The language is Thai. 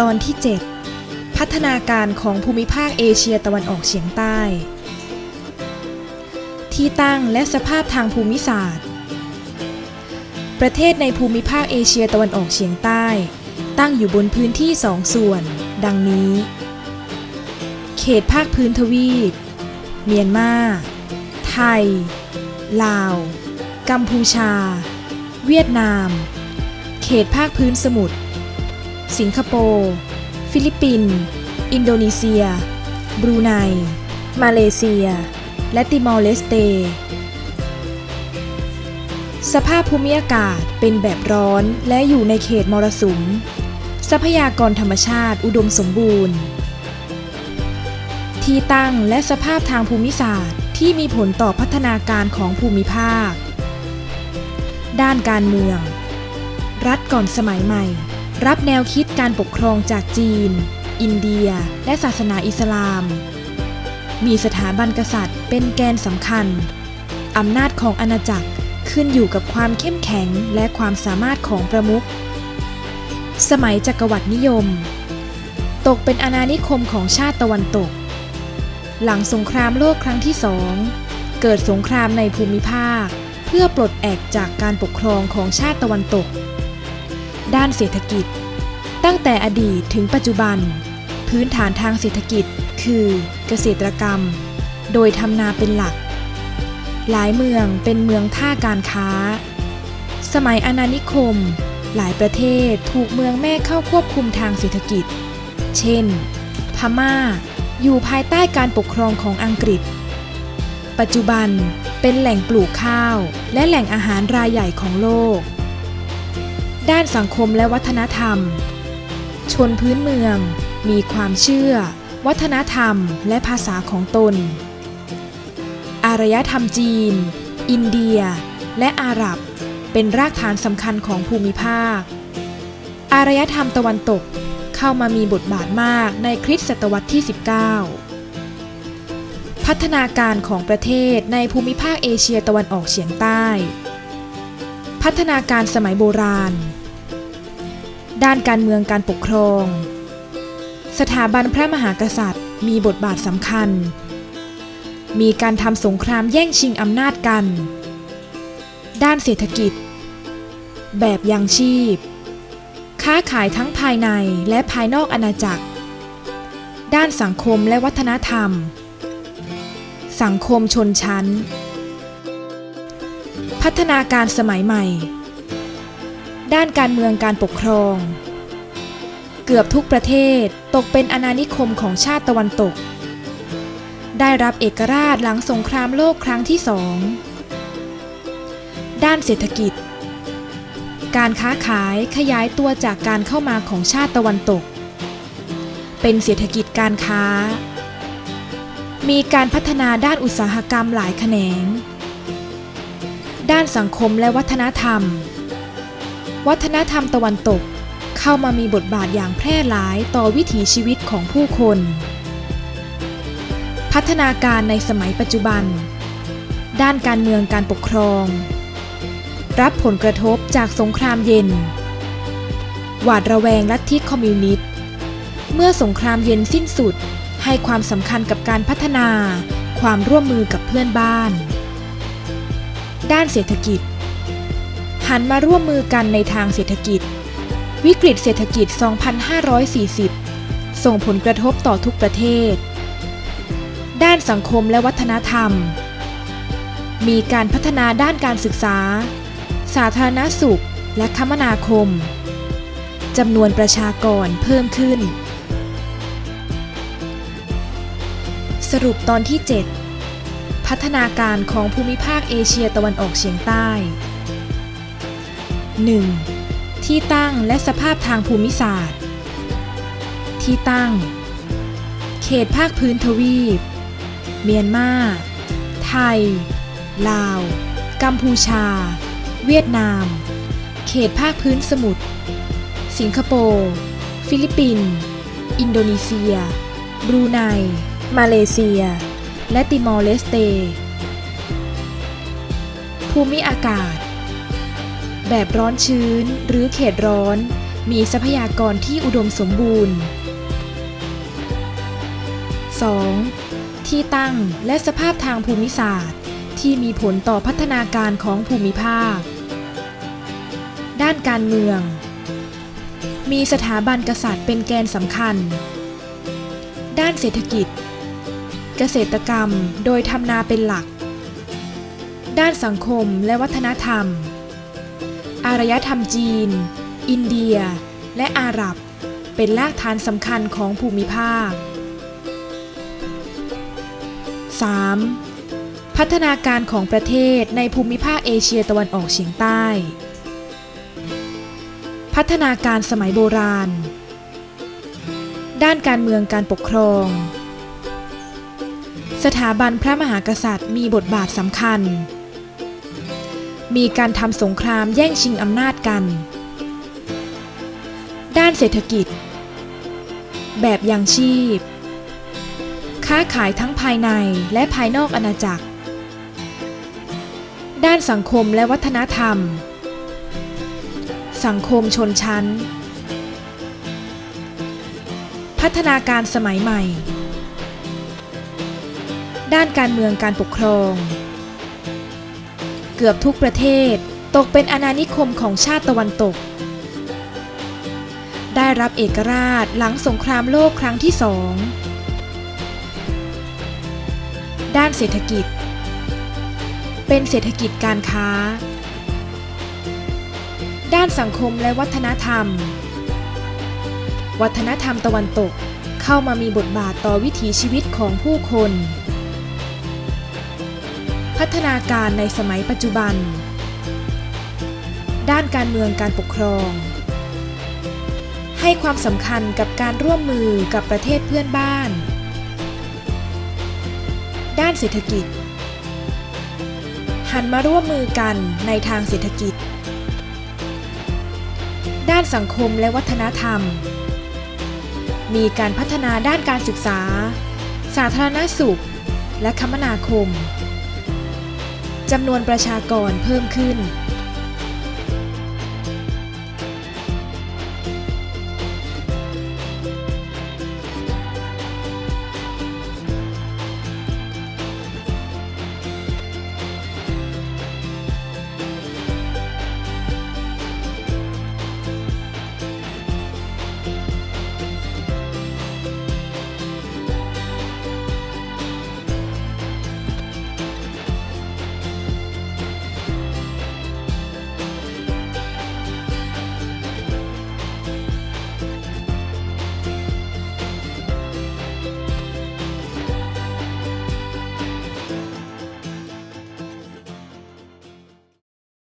ตอนที่ 7 พัฒนาการของภูมิภาคเอเชียตะวันออกเฉียงใต้ ที่ตั้งและสภาพทางภูมิศาสตร์ ประเทศในภูมิภาคเอเชียตะวันออกเฉียงใต้ ตั้งอยู่บนพื้นที่สองส่วน ดังนี้ เขตภาคพื้นทวีป เมียนมา ไทย ลาว กัมพูชา เวียดนาม เขตภาคพื้นสมุทร สิงคโปร์ ฟิลิปปินส์ อินโดนีเซีย บรูไน มาเลเซีย และติมอร์เลสเต สภาพภูมิอากาศเป็นแบบร้อนและอยู่ในเขตมรสุม ทรัพยากรธรรมชาติอุดมสมบูรณ์ ที่ตั้งและสภาพทางภูมิศาสตร์ที่มีผลต่อพัฒนาการของภูมิภาค ด้านการเมือง รัฐก่อนสมัยใหม่ รับแนวคิดการปกครองจากจีน อินเดีย และศาสนาอิสลาม มีสถาบันกษัตริย์เป็นแกนสำคัญ อำนาจของอาณาจักรขึ้นอยู่กับความเข้มแข็งและความสามารถของประมุข สมัยจักรวรรดินิยม ตกเป็นอาณานิคมของชาติตะวันตก หลังสงครามโลกครั้งที่สองเกิดสงครามในภูมิภาค เพื่อปลดแอกจากการปกครองของชาติตะวันตก ด้านเศรษฐกิจ ตั้งแต่อดีตถึงปัจจุบัน พื้นฐานทางเศรษฐกิจคือเกษตรกรรม โดยทำนาเป็นหลัก หลายเมืองเป็นเมืองท่าการค้า สมัยอาณานิคม หลายประเทศถูกเมืองแม่เข้าควบคุมทางเศรษฐกิจ เช่น พม่า อยู่ภายใต้การปกครองของอังกฤษ ปัจจุบันเป็นแหล่งปลูกข้าว และแหล่งอาหารรายใหญ่ของโลก ด้านสังคมและวัฒนธรรม ชนพื้นเมือง มีความเชื่อ วัฒนธรรม และภาษาของตน อารยธรรมจีน อินเดีย และอาหรับ เป็นรากฐานสำคัญของภูมิภาค อารยธรรมตะวันตกเข้ามามีบทบาทมากในคริสตศตวรรษที่ 19 พัฒนาการของประเทศในภูมิภาคเอเชียตะวันออกเฉียงใต้ พัฒนาการสมัยโบราณ ด้านการเมืองการปกครอง สถาบันพระมหากษัตริย์ มีบทบาทสำคัญ มีการทำสงครามแย่งชิงอำนาจกัน ด้านเศรษฐกิจ แบบยังชีพ ค้าขายทั้งภายในและภายนอกอาณาจักร ด้านสังคมและวัฒนธรรม สังคมชนชั้น พัฒนาการสมัยใหม่ ด้านการเมืองการปกครอง เกือบทุกประเทศตกเป็นอาณานิคมของชาติตะวันตก ได้รับเอกราชหลังสงครามโลกครั้งที่สอง ด้านเศรษฐกิจ การค้าขายขยายตัวจากการเข้ามาของชาติตะวันตก เป็นเศรษฐกิจการค้า มีการพัฒนาด้านอุตสาหกรรมหลายแขนง ด้านสังคมและวัฒนธรรม วัฒนธรรมตะวันตก เข้ามามีบทบาทอย่างแพร่หลายต่อวิถีชีวิตของผู้คน พัฒนาการในสมัยปัจจุบัน ด้านการเมืองการปกครอง รับผลกระทบจากสงครามเย็น หวาดระแวงลัทธิคอมมิวนิสต์ เมื่อสงครามเย็นสิ้นสุดให้ความสำคัญกับการพัฒนา ความร่วมมือกับเพื่อนบ้าน ด้านเศรษฐกิจ หันมาร่วมมือกันในทางเศรษฐกิจ วิกฤตเศรษฐกิจ 2540 ส่งผลกระทบต่อทุกประเทศ ด้านสังคมและวัฒนธรรม มีการพัฒนาด้านการศึกษา สาธารณสุข และคมนาคม จำนวนประชากรเพิ่มขึ้น สรุปตอนที่ 7 พัฒนาการของภูมิภาคเอเชียตะวันออกเฉียงใต้ 1. ที่ตั้งและสภาพทางภูมิศาสตร์ ที่ตั้ง เขตภาคพื้นทวีป เมียนมา ไทย ลาว กัมพูชา เวียดนาม เขตภาคพื้นสมุทร สิงคโปร์ ฟิลิปปินส์ อินโดนีเซีย บรูไน มาเลเซีย และติมอร์เลสเต ภูมิอากาศ แบบร้อนชื้นหรือเขตร้อน มีทรัพยากรที่อุดมสมบูรณ์ 2. ที่ตั้งและสภาพทางภูมิศาสตร์ ที่มีผลต่อพัฒนาการของภูมิภาค ด้านการเมือง มีสถาบันกษัตริย์เป็นแกนสำคัญ ด้านเศรษฐกิจ เกษตรกรรมโดยทำนาเป็นหลัก ด้านสังคมและวัฒนธรรม อารยธรรมจีน อินเดีย และอาหรับ เป็นรากฐานสำคัญของภูมิภาค 3. พัฒนาการของประเทศในภูมิภาคเอเชียตะวันออกเฉียงใต้ พัฒนาการสมัยโบราณ ด้านการเมืองการปกครอง สถาบันพระมหากษัตริย์มีบทบาทสำคัญ มีการทำสงครามแย่งชิงอำนาจกัน ด้านเศรษฐกิจ แบบยังชีพ ค้าขายทั้งภายในและภายนอกอาณาจักร ด้านสังคมและวัฒนธรรม สังคมชนชั้น พัฒนาการสมัยใหม่ ด้านการเมืองการปกครอง เกือบทุกประเทศ ตกเป็นอาณานิคมของชาติตะวันตก ได้รับเอกราชหลังสงครามโลกครั้งที่สองด้านเศรษฐกิจ เป็นเศรษฐกิจการค้า ด้านสังคมและวัฒนธรรม วัฒนธรรมตะวันตกเข้ามามีบทบาทต่อวิถีชีวิตของผู้คน พัฒนาการในสมัยปัจจุบัน ด้านการเมืองการปกครอง ให้ความสำคัญกับการร่วมมือกับประเทศเพื่อนบ้าน ด้านเศรษฐกิจ หันมาร่วมมือกันในทางเศรษฐกิจ ด้านสังคมและวัฒนธรรม มีการพัฒนาด้านการศึกษา สาธารณสุข และคมนาคม จำนวนประชากรเพิ่มขึ้น